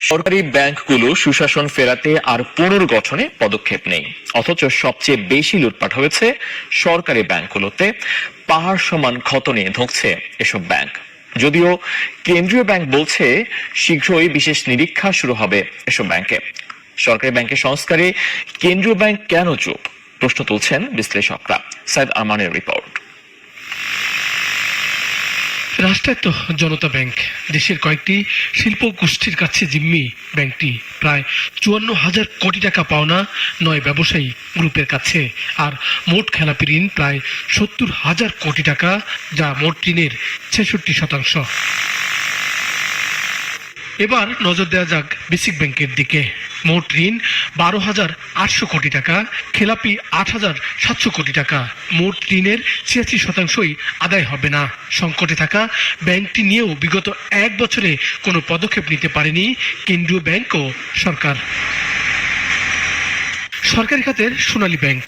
সরকারি ব্যাংকগুলো সুশাসন ফেরাতে আর পুনর্গঠনে পদক্ষেপ নেই। অথচ সবচেয়ে বেশি লুটপাট হয়েছে সরকারি ব্যাংকগুলোতে। পাহাড় সমান ক্ষত নিয়ে ধুঁকছে এসব ব্যাংক। যদিও কেন্দ্রীয় ব্যাংক বলছে, শীঘ্রই বিশেষ নিরীক্ষা শুরু হবে এসব ব্যাংকে। সরকারি ব্যাংকের সংস্কারে কেন্দ্রীয় ব্যাংক কেন চুপ? প্রশ্ন তুলছেন বিশ্লেষকরা। সাইদ আরমানের রিপোর্ট। রাষ্ট্রায়ত্ত জনতা ব্যাংক, দেশের কয়েকটি শিল্প গোষ্ঠীর কাছে জিম্মি ব্যাংকটি। প্রায় চুয়ান্ন হাজার কোটি টাকা পাওনা নয় ব্যবসায়ী গ্রুপের কাছে। আর মোট খেলাপি ঋণ প্রায় সত্তর হাজার কোটি টাকা, যা মোট ঋণের ছেষট্টি শতাংশ। এবার নজর দেওয়া যাক বেসিক ব্যাংকের দিকে। মোট ঋণ বারো হাজার আটশো কোটি টাকা, খেলাপি আট হাজার সাতশো কোটি টাকা। মোট ঋণের ছিয়াশি শতাংশই আদায় হবে না। সংকটে থাকা ব্যাংকটি নিয়েও বিগত এক বছরে কোনো পদক্ষেপ নিতে পারেনি কেন্দ্রীয় ব্যাংক ও সরকার। সরকারি খাতের সোনালী ব্যাংক।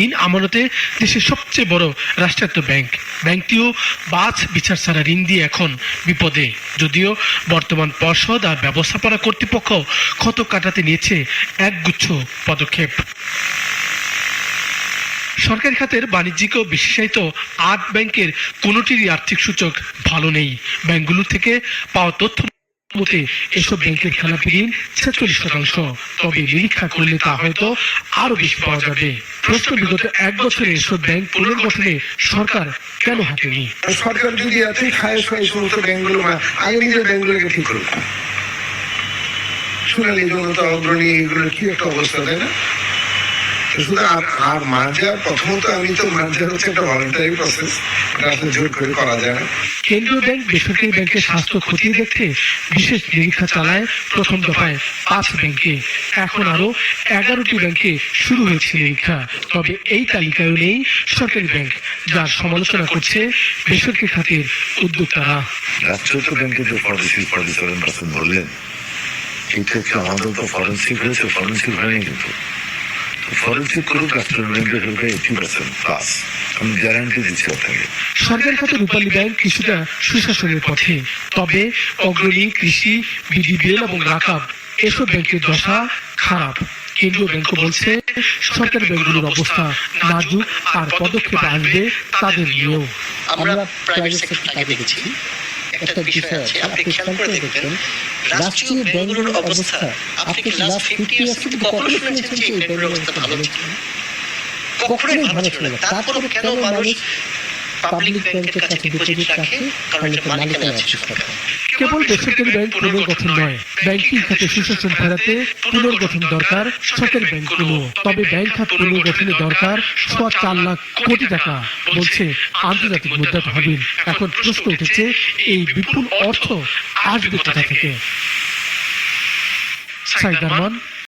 ঋণ আমানতে দেশের সবচেয়ে বড় রাষ্ট্রায়ত্ত ব্যাংক। ব্যাংকটিও বাজ বিচার ছাড়া ঋণ দিয়ে এখন বিপদে। যদিও বর্তমান পর্ষদ আর ব্যবস্থাপনা কর্তৃপক্ষ ক্ষত কাটাতে নিয়েছে একগুচ্ছ পদক্ষেপ। সরকারি খাতের বাণিজ্যিক ও বিশেষায়িত আট ব্যাংকের কোনোটিরই আর্থিক সূচক ভালো নেই। ব্যাংকগুলো থেকে পাওয়া তথ্য মতে এসব ব্যাংকের খেলাপি ঋণ ছেচল্লিশ শতাংশ। তবে নিরীক্ষা করলে তা হয়তো আরও বেশি পাওয়া যাবে। প্রশ্ন, বিগত এক বছরে এসব ব্যাংক পুনর্গঠনে সরকার কেন হাঁটেনি সরকার যদি এতই খায় খায় সমস্ত ব্যাংকগুলো আগে নিজের ব্যাংকগুলোকে ঠিক করুক। সোনালী জনতা অগ্রণী এগুলো কি একটা অবস্থা, তাই না? আর মার্জার প্রথমত আমি তো মার্জার হচ্ছে একটা ভলেন্টারি প্রসেস এটা জোর করে করা যায় না। কেন্দ্রীয় ব্যাংক বেসরকারি ব্যাংকের স্বাস্থ্য খতিয়ে দেখতে বিশেষ নিরীক্ষা চালায় প্রথম দফায় পাঁচ ব্যাংকে। এখন আরও এগারোটি ব্যাংকে শুরু হয়েছে নিরীক্ষা। তবে এই তালিকায় নেই সরকারি ব্যাংক যার সমালোচনা করছে বেসরকারি খাতের উদ্যোক্তারা। রাষ্ট্রায়ত্ত ব্যাংকে যে পরিচালন বললেন এটা হচ্ছে আমাদের তো ফরেন্সিক হয়েছে ফরেন্সিক হয়নি কিন্তু। ফরেন্সিক করুক রাষ্ট্রীয় ব্যাংকের এইটি পার্সেন্ট প্লাস আমি গ্যারান্টি দিচ্ছি আপনাকে। সরকারি খাতে রূপালী ব্যাংক কিছুটা সুশাসনের পথে। তবে অগ্রণী কৃষি বিডিবিএল এবং রাকাব এসব ব্যাংকের দশা খারাপ। কেন্দ্রীয় ব্যাংক বলছে সরকারি ব্যাংকগুলোর অবস্থা নাজুক আর পদক্ষেপ আসবে তাদের নিয়েও। আমরা প্রাইভেট সেক্টরটাকে দেখেছি। একটা বিষয় আছে আপনি খেয়াল করে দেখবেন রাষ্ট্রীয় ব্যাংকগুলোর অবস্থা আপনি কি লাস্ট ফিফটি ইয়ার্স থেকে কখনো শুনেছেন যে এই ব্যাংকের অবস্থা ভালো ছিল? কখনোই ভালো ছিল না। তারপরে কেন মানুষ পাবলিক ব্যাংকের কাছে ডিপোজিট রাখে কারণ এটা মালিকানা আছে সরকার কেবল বেসরকারি ব্যাংক পুনর্গঠন নয় ব্যাংকিং খাতে সুশাসন ফেরাতে পুনর্গঠন দরকার সরকারি ব্যাংকগুলো। তবে ব্যাংক খাত পুনর্গঠনের দরকার সোয়া চার লাখ কোটি টাকা বলছে আন্তর্জাতিক মুদ্রা তহবিল এখন প্রশ্ন উঠেছে এই বিপুল অর্থ আসবে কোথা থেকে? সাইদারমান